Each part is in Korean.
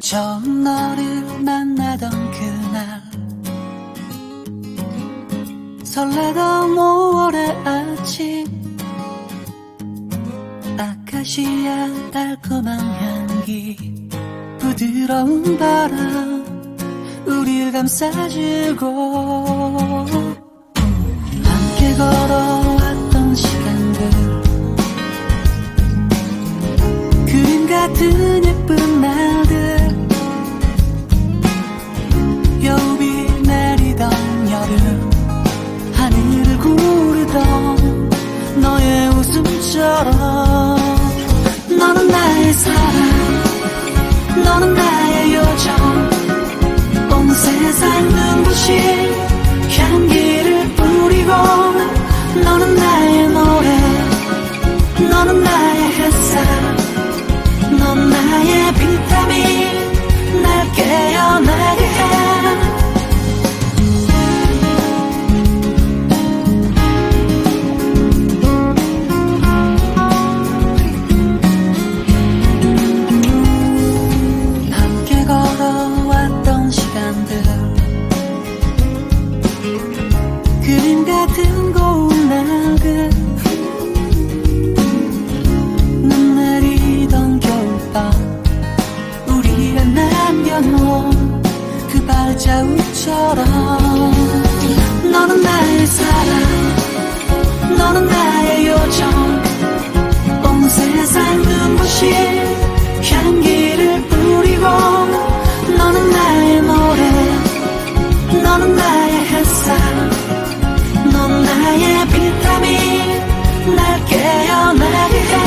처음 너를 만나던 그날. 설레던 5월의 아침. 아카시아 달콤한 향기. 부드러운 바람 우릴 감싸주고. 함께 걸어왔던 시간들. 그림 같은 예쁜 날. 웃음처럼 너는 나의 사랑 너는 나의 요정. 온 세상 발자국처럼 너는 나의 사랑 너는 나의 요정. 온 세상 눈부신 향기를 뿌리고 너는 나의 노래 너는 나의 햇살 넌 나의 비타민 날 깨어나게 해.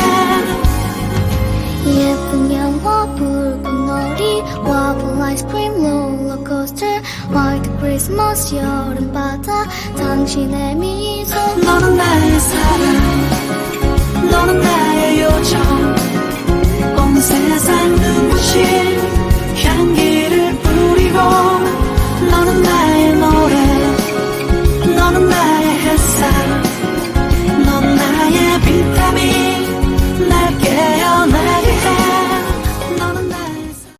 예쁜 영화 불꽃놀이 와플 아이스크림 롤러코스터 화이트 크리스마스 여름바다 당신의 미소. 너는 나의 사랑